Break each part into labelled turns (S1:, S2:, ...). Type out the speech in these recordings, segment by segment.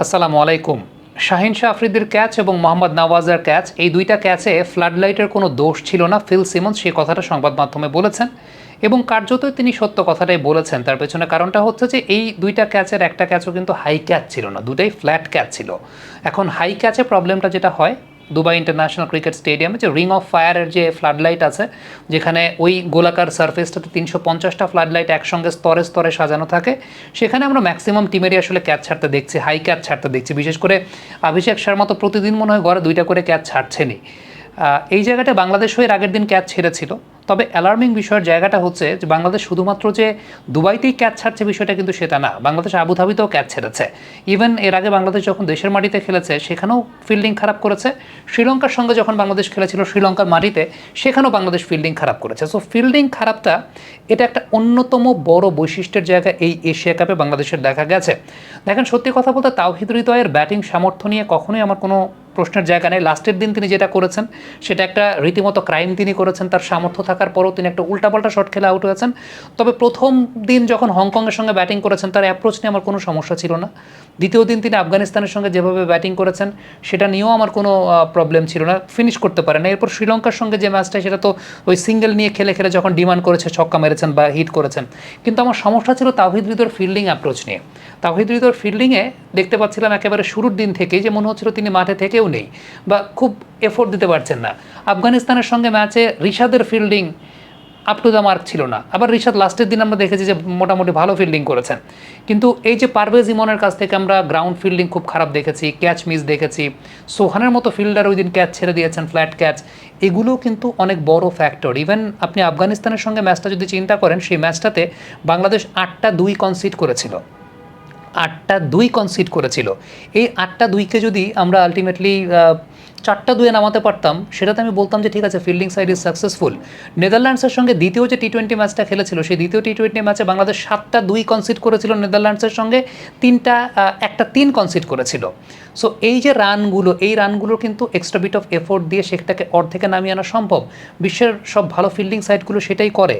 S1: আসসালামু আলাইকুম। শাহিন শাহ আফ্রিদির ক্যাচ এবং মোহাম্মদ নওয়াজের ক্যাচ, এই দুইটা ক্যাচে ফ্লাড লাইটের কোনো দোষ ছিল না। ফিল সিমন সেই কথাটা সংবাদ মাধ্যমে বলেছেন এবং কার্যত তিনি সত্য কথাটাই বলেছেন। তার পেছনে কারণটা হচ্ছে যে এই দুইটা ক্যাচের একটা ক্যাচও কিন্তু হাই ক্যাচ ছিল না, দুটাই ফ্ল্যাট ক্যাচ ছিল। এখন হাই ক্যাচে প্রবলেমটা যেটা হয় দুবাই ইন্টারন্যাশনাল ক্রিকেট স্টেডিয়ামে যে রিং অফ ফায়ারের যে ফ্লাড লাইট আছে যেখানে ওই গোলাকার সার্ফেসটাতে তিনশো পঞ্চাশটা ফ্লাড লাইট একসঙ্গে স্তরে স্তরে সাজানো থাকে সেখানে আমরা ম্যাক্সিমাম টিমেরই আসলে ক্যাচ ছাড়তে দেখছি হাই ক্যাচ ছাড়তে দেখছি। বিশেষ করে অভিষেক শর্মা তো প্রতিদিন মনে হয় গড়ে দুইটা করে ক্যাচ ছাড়ছেনই। আহ, এই জায়গাটা বাংলাদেশ হয়ে আগের দিন ক্যাচ ছেড়েছিল তবে অ্যালার্মিং বিষয়ের জায়গাটা হচ্ছে যে বাংলাদেশ শুধুমাত্র যে দুবাইতেই ক্যাচ ছাড়ছে বিষয়টা কিন্তু সেটা না। বাংলাদেশ আবুধাবিতেও ক্যাচ ছেড়েছে। ইভেন এর আগে বাংলাদেশ যখন দেশের মাটিতে খেলেছে, সেখানেও ফিল্ডিং খারাপ করেছে। শ্রীলঙ্কার সঙ্গে যখন বাংলাদেশ খেলেছিল শ্রীলঙ্কার মাটিতে, সেখানেও বাংলাদেশ ফিল্ডিং খারাপ করেছে। সো ফিল্ডিং খারাপটা, এটা একটা অন্যতম বড় বৈশিষ্ট্যের জায়গা এই এশিয়া কাপে বাংলাদেশের দেখা গেছে। দেখেন, সত্যি কথা বলতে তাওহিদ হৃদয়ের ব্যাটিং সামর্থ্য নিয়ে কখনোই আমার কোনো প্রশ্নের জায়গা নেই। লাস্টের দিন তিনি যেটা করেছেন, সেটা একটা রীতিমতো ক্রাইম তিনি করেছেন। তার সামর্থ্য থাকার পরও তিনি একটা উল্টাপাল্টা শট খেলে আউট হয়েছেন। তবে প্রথম দিন যখন হংকংয়ের সঙ্গে ব্যাটিং করেছেন, তার অ্যাপ্রোচ নিয়ে আমার কোনো সমস্যা ছিল না। দ্বিতীয় দিন তিনি আফগানিস্তানের সঙ্গে যেভাবে ব্যাটিং করেছেন, সেটা নিয়েও আমার কোনো প্রবলেম ছিল না। ফিনিশ করতে পারেন। এরপর শ্রীলঙ্কার সঙ্গে যে ম্যাচটা সেটা তো ওই সিঙ্গেল নিয়ে খেলে খেলে যখন ডিমান্ড করেছে, ছক্কা মেরেছেন বা হিট করেছেন। কিন্তু আমার সমস্যা ছিল তাওহিদ হৃদয়ের ফিল্ডিং অ্যাপ্রোচ নিয়ে। তাওহিদ হৃদয়ের ফিল্ডিংয়ে দেখতে পাচ্ছিলাম একেবারে শুরুর দিন থেকেই যে মনে হচ্ছিল তিনি মাঠে থেকেও নেই বা খুব এফোর্ট দিতে পারছেন না। আফগানিস্তানের সঙ্গে ম্যাচে রিশাদের fielding up to the mark ছিল না। আবার রিশাদ লাস্টের দিন আমরা দেখেছি যে মোটামুটি ভালো ফিল্ডিং করেছেন। কিন্তু এই যে পারভেজ ইমনের কাছ থেকে আমরা গ্রাউন্ড ফিল্ডিং খুব খারাপ দেখেছি ক্যাচ মিস দেখেছি, সোহানের মতো ফিল্ডার ওই দিন ক্যাচ ছেড়ে দিয়েছেন ফ্ল্যাট ক্যাচ এগুলো কিন্তু অনেক বড় ফ্যাক্টর ইভেন আপনি আফগানিস্তানের সঙ্গে ম্যাচটা যদি চিন্তা করেন, সেই ম্যাচটাতে বাংলাদেশ আটটা দুই কনসিড করেছিল। আটটা দুই কনসিড করেছিল। এই আটটা দুইকে যদি আমরা আলটিমেটলি চারটা দুয়ে নামাতে পারতাম, সেটাতে আমি বলতাম যে ঠিক আছে ফিল্ডিং সাইড ইজ সাকসেসফুল নেদারল্যান্ডসের সঙ্গে দ্বিতীয় যে টি টোয়েন্টি ম্যাচটা খেলেছিল, সেই দ্বিতীয় টি টোয়েন্টি ম্যাচে বাংলাদেশ সাতটা দুই কনসিড করেছিল নেদারল্যান্ডসের সঙ্গে, তিনটা একটা তিন কনসিড করেছিল। সো এই যে রানগুলো, এই রানগুলো কিন্তু এক্সট্রা বিট অফ এফোর্ট দিয়ে সেটাকে অর্ধেকে নামিয়ে আনা সম্ভব। বিশ্বের সব ভালো ফিল্ডিং সাইডগুলো সেটাই করে।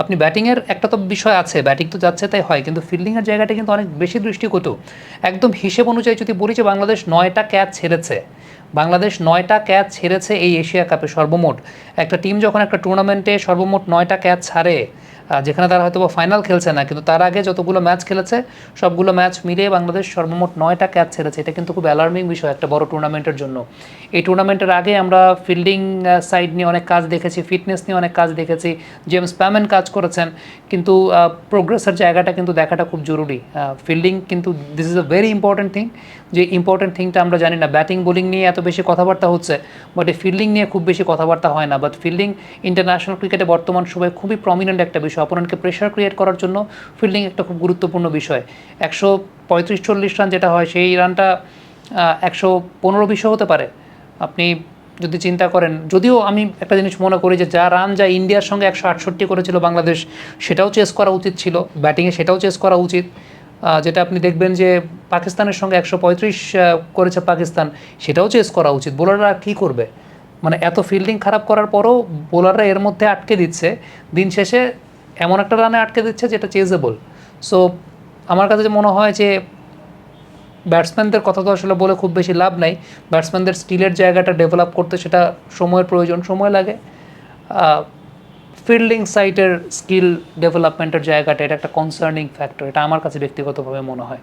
S1: আপনি ব্যাটিংয়ের একটা তো বিষয় আছে, ব্যাটিং তো যাচ্ছে তাই হয়, কিন্তু ফিল্ডিংয়ের জায়গাটা কিন্তু অনেক বেশি দৃষ্টিকটু। একদম হিসেব অনুযায়ী যদি বলি যে বাংলাদেশ নয়টা ক্যাচ ছেড়েছে, বাংলাদেশ নয়টা ক্যাচ ছেড়েছে এই এশিয়া কাপে সর্বমোট। একটা টিম যখন একটা টুর্নামেন্টে সর্বমোট নয়টা ক্যাচ ছাড়ে যেখানে তারা হয়তো ফাইনাল খেলছে না, কিন্তু তার আগে যতগুলো ম্যাচ খেলেছে, সবগুলো ম্যাচ মিলিয়ে বাংলাদেশ সর্বমোট নয়টা ক্যাচ ছেড়েছে। এটা কিন্তু খুব অ্যালার্মিং বিষয় একটা বড় টুর্নামেন্টের জন্য। এই টুর্নামেন্টের আগে আমরা ফিল্ডিং সাইড নিয়ে অনেক কাজ দেখেছি ফিটনেস নিয়ে অনেক কাজ দেখেছি। জেমস প্যামেন কাজ করেছেন, কিন্তু প্রোগ্রেসের জায়গাটা কিন্তু দেখাটা খুব জরুরি। ফিল্ডিং কিন্তু this is a very important thing যে ইম্পর্ট্যান্ট থিংটা আমরা জানি না। ব্যাটিং বোলিং নিয়ে এত বেশি কথাবার্তা হচ্ছে বাট এই ফিল্ডিং নিয়ে খুব বেশি কথাবার্তা হয় না। বাট ফিল্ডিং ইন্টারন্যাশনাল ক্রিকেটে বর্তমান সময়ে খুবই প্রমিনেন্ট একটা বিষয়। অপোনেন্টকে প্রেশার ক্রিয়েট করার জন্য ফিল্ডিং একটা খুব গুরুত্বপূর্ণ বিষয়। একশো পঁয়ত্রিশ চল্লিশ রান যেটা হয়, সেই রানটা একশো পনেরো বিশও হতে পারে। আপনি যদি চিন্তা করেন, যদিও আমি একটা জিনিস মনে করি যে, যা রান যা ইন্ডিয়ার সঙ্গে একশো আটষট্টি করেছিল বাংলাদেশ, সেটাও চেস করা উচিত ছিল ব্যাটিংয়ে সেটাও চেস করা উচিত। যেটা আপনি দেখবেন যে, পাকিস্তানের সঙ্গে একশো পঁয়ত্রিশ করেছে পাকিস্তান, সেটাও চেস করা উচিত। বোলাররা কী করবে? মানে এত ফিল্ডিং খারাপ করার পরও বোলাররা এর মধ্যে আটকে দিচ্ছে। দিন শেষে এমন একটা রানে আটকে দিচ্ছে যেটা চেজেবল সো আমার কাছে যে মনে হয় যে ব্যাটসম্যানদের কথা তো আসলে বলে খুব বেশি লাভ নাই। ব্যাটসম্যানদের স্টিলের জায়গাটা ডেভেলপ করতে সেটা সময়ের প্রয়োজন, সময় লাগে। ফিল্ডিং সাইটের স্কিল ডেভেলপমেন্টের জায়গাটা এটা একটা কনসার্নিং ফ্যাক্টর এটা আমার কাছে ব্যক্তিগতভাবে মনে হয়।